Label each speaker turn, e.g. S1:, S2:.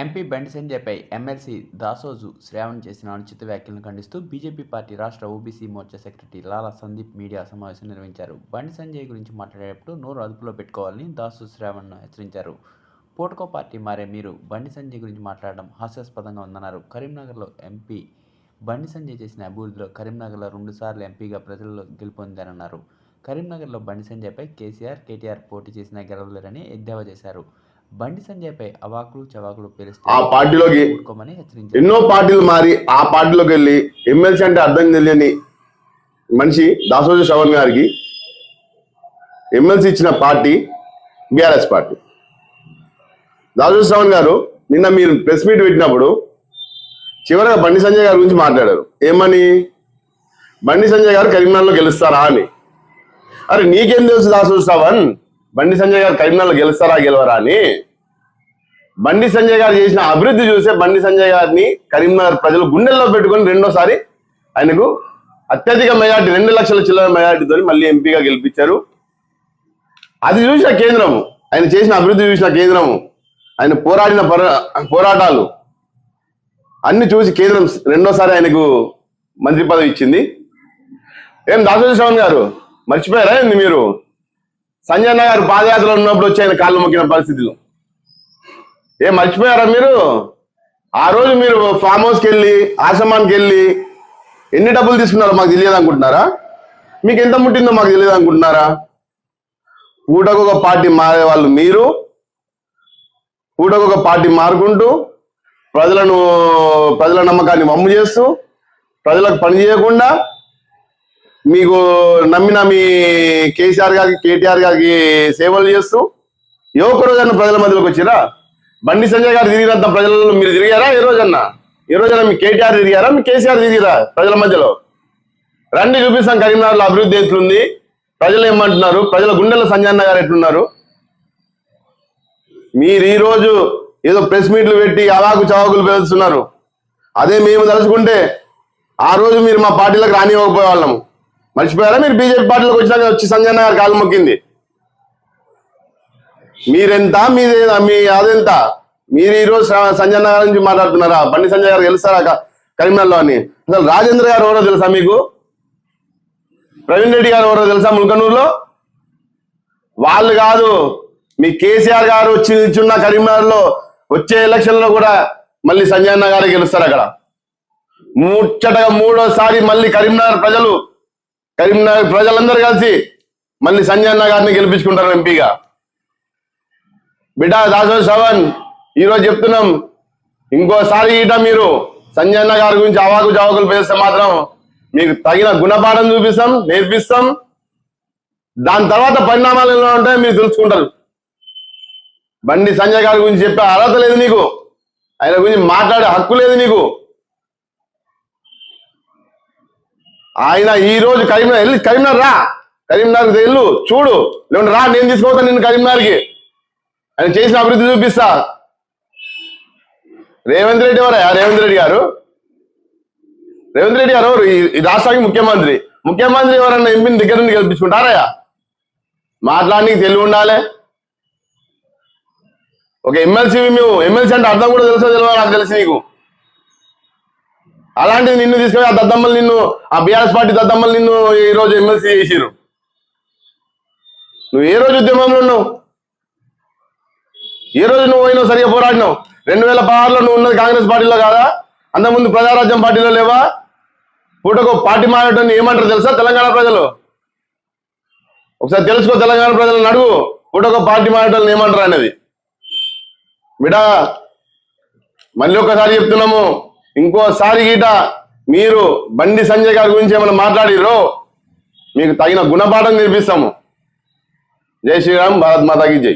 S1: MP బండి సంజయ్పై MLC Dasoju Shravan చేసిన అనుచిత వ్యాఖ్యలను ఖండిస్తూ బీజేపీ పార్టీ రాష్ట్ర OBC Morcha secretary Lala Sandeep media సమావేశం నిర్వహించారు. బండి సంజయ్ గురించి మాట్లాడేటప్పుడు నోరు అదుపులో పెట్టుకోవాలని దాసు శ్రావణ్ను హెచ్చరించారు. పోటకో పార్టీ మారే మీరు బండి సంజయ్ గురించి మాట్లాడడం హాస్యాస్పదంగా ఉందన్నారు. కరీంనగర్లో ఎంపీ బండి సంజయ్ చేసిన అభివృద్ధిలో కరీంనగర్లో రెండుసార్లు ఎంపీగా ప్రజల్లో గెలుపొందారన్నారు. కరీంనగర్లో బండి సంజయ్పై కేసీఆర్ కేటీఆర్ పోటీ చేసినా గెలవలేరని ఎద్దేవా చేశారు. బండి సంజయ్పై అవాకులు చవాకులు పేలిస్తే
S2: ఆ పార్టీలోకి
S1: హెచ్చరించారు.
S2: ఎన్నో పార్టీలు మారి ఆ పార్టీలోకి వెళ్ళి ఎమ్మెల్సీ అంటే అర్థం తెలియని మనిషి దాసోజు శ్రవణ్ గారికి ఎమ్మెల్సీ ఇచ్చిన party BRS party. Dasoju Sravan గారు నిన్న మీరు ప్రెస్ మీట్ పెట్టినప్పుడు చివరగా బండి సంజయ్ గారి గురించి మాట్లాడారు. ఏమని? బండి సంజయ్ గారు కరీంనగర్లో గెలుస్తారా అని. అరే నీకేం తెలుసు దాసోజు శ్రవణ్? బండి సంజయ్ గారు కరీంనగర్లో గెలుస్తారా గెలవరా అని. బండి సంజయ్ గారు చేసిన అభివృద్ధి చూసే బండి సంజయ్ గారిని కరీంనగర్ ప్రజలు గుండెల్లో పెట్టుకొని రెండోసారి ఆయనకు అత్యధిక మెజార్టీ రెండు లక్షల చిల్లర మెజార్టీతో మళ్ళీ ఎంపీగా గెలిపించారు. అది చూసిన కేంద్రం ఆయన చేసిన అభివృద్ధి చూసిన కేంద్రము ఆయన పోరాడిన పోరాటాలు అన్ని చూసి కేంద్రం రెండోసారి ఆయనకు మంత్రి పదవి ఇచ్చింది. ఏం దాసోజి శ్రవణ్ గారు మర్చిపోయారా ఏంది మీరు? సంజయ్ గారు పాదయాత్రలో ఉన్నప్పుడు వచ్చి ఆయన కాళ్ళు మొక్కిన పరిస్థితులు. ఏం మర్చిపోయారా మీరు? ఆ రోజు మీరు ఫామ్ హౌస్కి వెళ్ళి ఆశ్రమానికి వెళ్ళి ఎన్ని డబ్బులు తీసుకున్నారో మాకు తెలియదు అనుకుంటున్నారా మీకు ఎంత ముట్టిందో మాకు తెలియదు అనుకుంటున్నారా పూటకు పార్టీ మారే వాళ్ళు మీరు పూటకొక పార్టీ మారుకుంటూ ప్రజలను ప్రజల నమ్మకాన్ని వమ్ము చేస్తూ ప్రజలకు పని చేయకుండా మీకు నమ్మిన మీ కేసీఆర్ గారికి కేటీఆర్ గారికి సేవలు చేస్తూ ఏ ఒక్క రోజన్నా ప్రజల మధ్యలోకి వచ్చిరా? బండి సంజయ్ గారు తిరిగినంత ప్రజలలో మీరు తిరిగారా ఏ రోజన్నా? ఈ రోజున మీ కేటీఆర్ తిరిగారా? మీ కేసీఆర్ తిరిగిరా ప్రజల మధ్యలో? రండి చూపిస్తాం కరీంనగర్లో అభివృద్ధి ఎట్లుంది? ప్రజలు ఏమంటున్నారు? ప్రజల గుండెల సంజయ్ గారు ఎట్లున్నారు? మీరు ఈరోజు ఏదో ప్రెస్ మీట్లు పెట్టి అవాకు చవాకులు పేలుస్తున్నారు అదే మేము తలుచుకుంటే ఆ రోజు మీరు మా పార్టీలకు రానివ్వకపోయే వాళ్ళము మర్చిపోయారా మీరు బీజేపీ పార్టీలోకి వచ్చినాక వచ్చి సంజయ్ గారు కాలు మొక్కింది? మీరెంత? మీది మీ అదెంత? మీరు ఈరోజు సంజయ్ నగర్ నుంచి మాట్లాడుతున్నారా? బండి సంజయ్ గారు గెలుస్తారా కరీంనగర్లో అని. అసలు రాజేంద్ర గారు ఎవరో తెలుసా మీకు? ప్రవీణ్ రెడ్డి గారు ఎవరో తెలుసా ముల్కనూరులో? వాళ్ళు కాదు. మీ కేసీఆర్ గారు వచ్చి నిల్చున్న కరీంనగర్లో వచ్చే ఎలక్షన్లో కూడా మళ్ళీ సంజయ్ గారే గెలుస్తారు అక్కడ. ముచ్చటగా మూడోసారి మళ్ళీ కరీంనగర్ ప్రజలు కరీంనగర్ ప్రజలందరూ కలిసి మళ్ళీ సంజయ్ అన్న గారిని గెలిపించుకుంటారు ఎంపీగా. బిడ్డ దాసో శ్రవణ్ ఈరోజు చెప్తున్నాం ఇంకోసారి ఈట మీరు సంజయ్ అన్న గారి గురించి అవాకు జవాకులు పేస్తే మాత్రం మీకు తగిన గుణపాఠం చూపిస్తాం నేర్పిస్తాం. దాని తర్వాత పరిణామాలు ఎలా ఉంటాయో మీరు తెలుసుకుంటారు. బండి సంజయ్ గారి గురించి చెప్పే అర్హత లేదు నీకు ఆయన గురించి మాట్లాడే హక్కు లేదు నీకు ఆయన ఈ రోజు కరీంనగర్ వెళ్ళి కరీంనగర్ రా. కరీంనగర్ వెళ్ళు. చూడు. లేకుంటే రా నేను తీసుకోతాను నిన్ను కరీంనగర్కి. ఆయన చేసిన అభివృద్ధి చూపిస్తా. రేవంత్ రెడ్డి ఎవరయ్యా రేవంత్ రెడ్డి గారు? రేవంత్ రెడ్డి గారు ఎవరు? ఈ- రాష్ట్రానికి ముఖ్యమంత్రి. ముఖ్యమంత్రి ఎవరన్నా ఎంపీని దగ్గర నుండి గెలిపించుకుంటారయ్యా మాట్లాడడానికి తెలివి ఉండాలి. ఒక ఎమ్మెల్సీ మేము ఎమ్మెల్సీ అంటే అర్థం కూడా తెలుసో తెలియదు నాకు తెలిసి నీకు. అలాంటిది నిన్ను తీసుకొని ఆ దద్దమ్మలు నిన్ను ఆ బీఆర్ఎస్ పార్టీ దద్దమ్మలు నిన్ను ఈ రోజు ఎమ్మెల్సీ చేసిరు నువ్వు ఏ రోజు ఉద్యమంలో ఉన్నావు? ఏ రోజు నువ్వు పోయినావు సరిగా పోరాడినావు? రెండు వేల పదహారులో నువ్వు ఉన్నది కాంగ్రెస్ పార్టీలో కాదా? అంతకుముందు ప్రజారాజ్యం పార్టీలో లేవా? పూటకు పార్టీ మారడం ఏమంటారు తెలుసా తెలంగాణ ప్రజలు? ఒకసారి తెలుసుకో తెలంగాణ ప్రజలను అడుగు. పూటకు పార్టీ మారడం ఏమంటారు అనేది. బిడా మళ్ళీ ఒకసారి చెప్తున్నాము. ఇంకోసారి గీట మీరు బండి సంజయ్ గారి గురించి ఏమైనా మాట్లాడిరో మీకు తగిన గుణపాఠం నేర్పిస్తాము. జై శ్రీరామ్ భారత్ మాతాకి జై.